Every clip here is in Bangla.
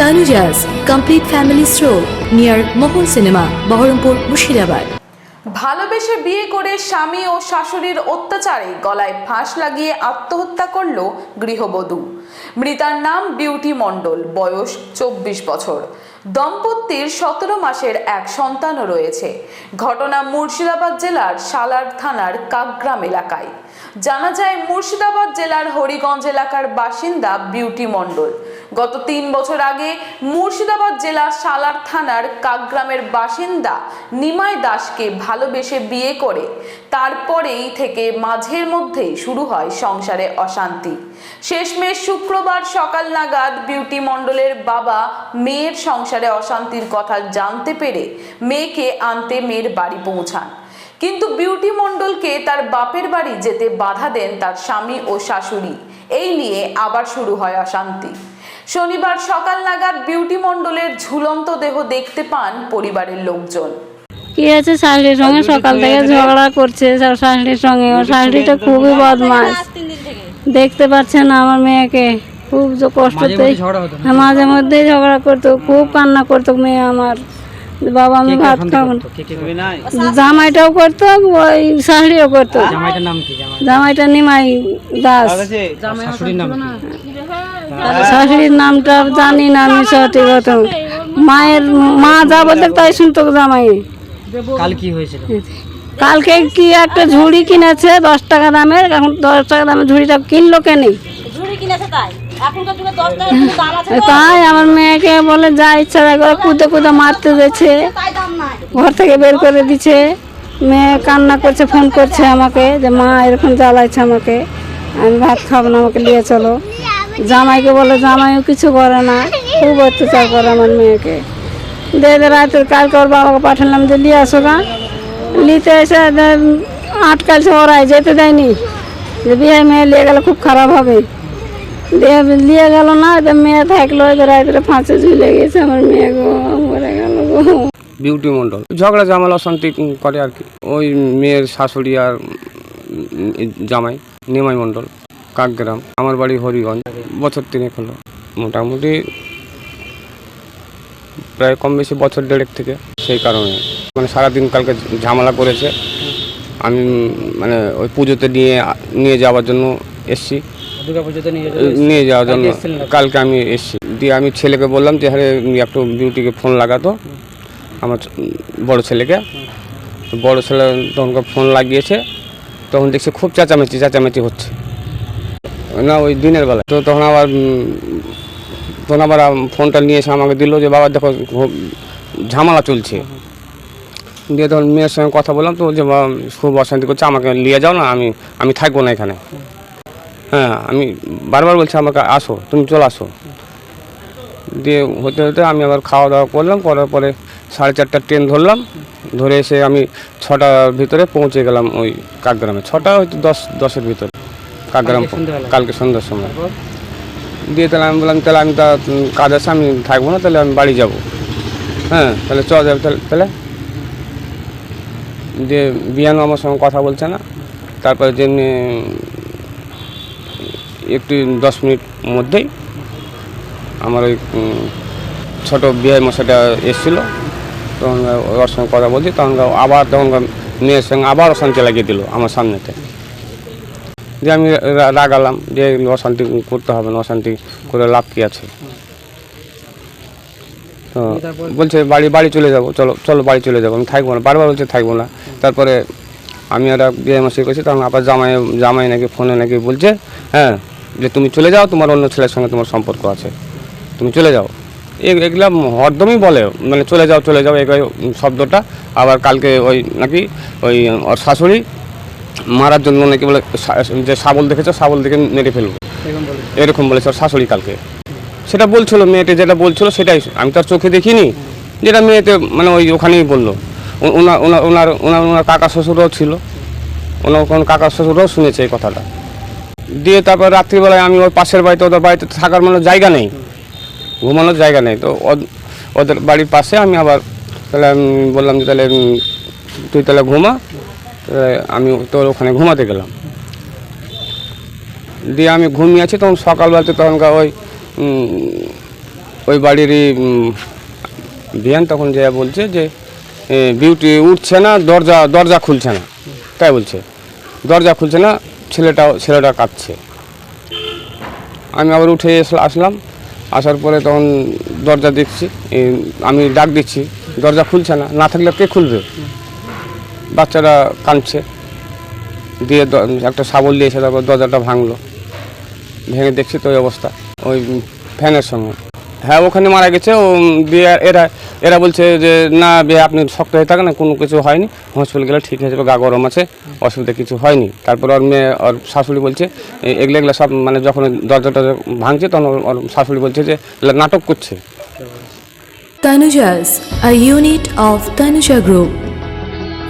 Tanuja's complete family store near Mohan cinema Baharampur Murshidabad. ভালোবেসে বিয়ে করে স্বামী ও শাশুড়ির অত্যাচারে গলায় ফাঁস লাগিয়ে আত্মহত্যা করল গৃহবধূ। মৃতার নাম বিউটি মণ্ডল, বয়স চব্বিশ বছর। দম্পতির সতেরো মাসের এক সন্তানও রয়েছে। ঘটনা মুর্শিদাবাদ জেলার সালার থানার কাকগ্রাম এলাকায়। জানা যায়, মুর্শিদাবাদ জেলার হরিগঞ্জ এলাকার বাসিন্দা বিউটি মণ্ডল। গত তিন বছর আগে মুর্শিদাবাদ জেলা সালার থানার কাকগ্রামের বাসিন্দা নিমাই দাসকে ভালোবেসে বিয়ে করে। তারপরেই থেকে মাঝের মধ্যেই শুরু হয় সংসারে অশান্তি। শেষমেশ শুক্রবার সকাল নাগাদ বিউটি মণ্ডলের বাবা মেয়ের সংসারে অশান্তির কথা জানতে পেরে মেয়েকে আনতে মেয়ের বাড়ি পৌঁছান। কিন্তু বিউটি মণ্ডলকে তার বাপের বাড়ি যেতে বাধা দেন তার স্বামী ও শাশুড়ি। এই নিয়ে আবার শুরু হয় অশান্তি। শনিবার সকাল নাগাদ বিউটি মণ্ডলের ঝুলন্ত দেহ দেখতে পান পরিবারের লোকজন। কি আছে শাশুড়ির সঙ্গে সকাল থেকে ঝগড়া করছে শাশুড়ির সঙ্গে। ওর শাশুড়িটা খুবই বদমাস দেখতে পাচ্ছে না আমার মেয়েকে। খুব যে কষ্টতে হ্যাঁ, মাঝে মধ্যেই ঝগড়া করতো। খুব কান্না করতো মেয়ে আমার। বাবা আমি ভাত খাব জামাইটাও করতো ওই শাশুড়িও করতো। জামাইটার নাম কি জামাইটা নিমাই দাস। শাশুড়ির নাম কি? শাশুড়ির নামটা জানি না আমি সঠিক মায়ের মা যা বলতে তাই শুনতো জামাই। কাল কি হয়েছিল? কালকে কি একটা ঝুড়ি কিনেছে দশ টাকা দামের এখন দশ টাকা দামের ঝুড়িটা কিনলো কেনে তাই? আমার মেয়েকে বলে যা ইচ্ছা করে কুদে কুদে মারতে দিয়েছে ঘর থেকে বের করে দিছে মেয়ে কান্না করছে ফোন করছে আমাকে যে মা এরকম জ্বালাইছে আমাকে। আমি ভাত খাব না আমাকে নিয়ে চলো। জামাইকে বলে, জামাইও কিছু করে না, খুব অত্যাচার করে আমার মেয়েকে। দিয়ে রাতের কালকে ওর বাবাকে পাঠালাম যে, নিয়ে আসো গা। নিতে এসে আটকালছে ওরাই, যেতে দেয়নি। যে বিয়ে মেয়ে নিয়ে গেলে খুব খারাপ হবে। দিয়ে নিয়ে গেল না তো মেয়ে থাকল এদের রাত্রে ফাঁসে ঝুলে গেছে আমার মেয়ে গো, মরে গেল গো। বিউটি মণ্ডল। ঝগড়া জামাল অশান্তি করে আর কি। ওই মেয়ের শাশুড়ি আর জামাই, নিমাই মণ্ডল। কাকগ্রাম। আমার বাড়ি হরিগঞ্জ। বছর তিনেক হলো। মোটামুটি প্রায় কম বেশি বছর দেড়েক থেকে সেই কারণে। মানে সারাদিন কালকে ঝামেলা করেছে। আমি মানে ওই পুজোতে নিয়ে নিয়ে যাওয়ার জন্য এসছি। নিয়ে যাওয়ার জন্য কালকে আমি এসছি। দিয়ে আমি ছেলেকে বললাম যে হ্যাঁ একটু বিউটিকে ফোন লাগাতো। আমার বড় ছেলেকে। বড় ছেলে তখন ফোন লাগিয়েছে। তখন দেখছি খুব চেঁচামেচি চেঁচামেচি হচ্ছে। না ওই দিনের বেলা তো তখন আবার তখন আবার ফোনটা নিয়ে এসে আমাকে দিল যে বাবা দেখো ঝামেলা চলছে। দিয়ে তখন মেয়ের সঙ্গে কথা বললাম তো যে বাবা খুব অশান্তি করছে আমাকে নিয়ে যাও না আমি আমি থাকব না এখানে। হ্যাঁ আমি বারবার বলছি আমাকে আসো তুমি চলে আসো। দিয়ে হতে হতে আমি আবার খাওয়া দাওয়া করলাম করার পরে সাড়ে চারটার ট্রেন ধরলাম ধরে এসে আমি ছটার ভিতরে পৌঁছে গেলাম ওই কাকগ্রামে। ছটা হয়তো দশ দশের ভিতরে। কাকগ্রাম কালকে? সন্ধ্যার সময়। দিয়ে তাহলে আমি বললাম তাহলে আমি তা কাজ আছে আমি থাকব না তাহলে আমি বাড়ি যাব। হ্যাঁ তাহলে চ যাবে তাহলে তাহলে? দিয়ে বিয়ানো আমার সঙ্গে কথা বলছে না তারপরে যেমনি একটু দশ মিনিট মধ্যেই আমার ওই ছোট বিয়ে মশাইটা এসেছিল তখন ওর সঙ্গে কথা বলছি তখন আবার তখন মেয়ের সঙ্গে আবার অশান্তি লাগিয়ে দিল আমার সামনেতে। যে আমি রাগালাম যে অশান্তি করতে হবে না অশান্তি করে লাভ কি আছে? তো বলছে বাড়ি বাড়ি চলে যাব চলো চলো বাড়ি চলে যাব। আমি থাকব না বারবার বলছে থাকব না। তারপরে আমি একটা বিয়ে মাসি করছি তখন আবার জামাই জামাই নাকি ফোনে নাকি বলছে হ্যাঁ যে তুমি চলে যাও তোমার অন্য ছেলের সঙ্গে তোমার সম্পর্ক আছে। তুমি চলে যাও। এগুলা হরদমই বলে মানে চলে যাও চলে যাও এই শব্দটা। আবার কালকে ওই নাকি ওই ওর শাশুড়ি মারার জন্য নাকি বলে যে শাবল দেখেছ শাবল দেখে মেরে ফেলব। এরকম বলেছে। ওর শাশুড়ি কালকে। সেটা বলছিল মেয়েটি যেটা বলছিল সেটাই আমি তো আর চোখে দেখিনি। যেটা মেয়েতে মানে ওই ওখানেই বলল। ওনার ওনার ওনার ওনার ওনার কাকা শ্বশুরও ছিল। ওনার কোন কাকা শ্বশুরও শুনেছে এই কথাটা। দিয়ে তারপর রাত্রিবেলায় আমি ওর পাশের বাড়িতে ওদের বাড়িতে থাকার মানে জায়গা নেই। ঘুমানোর জায়গা নেই। তো ওদ- ওদের বাড়ির পাশে আমি আবার তাহলে আমি বললাম যে তাহলে তুই তাহলে ঘুমা। আমি তোর ওখানে ঘুমাতে গেলাম। দিয়ে আমি ঘুমিয়ে আছি তখন সকালবেলাতে তখনকার ওই ওই বাড়িরই বিয়ান তখন যে বলছে যে বিউটি উঠছে না, দরজা দরজা খুলছে না। তাই বলছে, দরজা খুলছে না ছেলেটাও ছেলেটা কাঁদছে। আমি আবার উঠে আসলাম, আসার পরে তখন দরজা দেখছি আমি ডাক দিচ্ছি, দরজা খুলছে না না থাকলে কে খুলবে? বাচ্চারা কাঁদছে। দিয়ে একটা শাবল দিয়েছে তারপর দরজাটা ভাঙলো। ভেঙে দেখছি তো ওই অবস্থা ওই ফ্যানের সঙ্গে। হ্যাঁ ওখানে মারা গেছে ও দিয়ে এরা এরা বলছে যে না বে আপনি শক্ত হয়ে থাকেন কোনো কিছু হয়নি। হসপিটাল গেলে ঠিক হয়ে যাবে গা গরম আছে অসুবিধা কিছু হয়নি। তারপর ওর মেয়ে ওর শাশুড়ি বলছে এগুলো এগুলো সব মানে যখন দরজাটা ভাঙছে তখন ওর- শাশুড়ি বলছে যে নাটক করছে। Tanujas, a unit of Tanuja.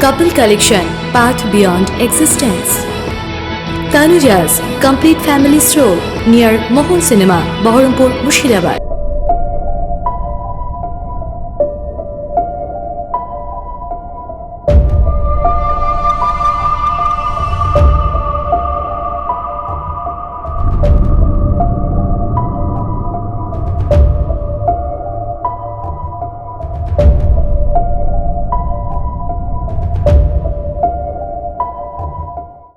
Couple collection, path beyond existence. Tanuja's complete family stroll near Mohon Cinema, Baharampur, Mushirabad.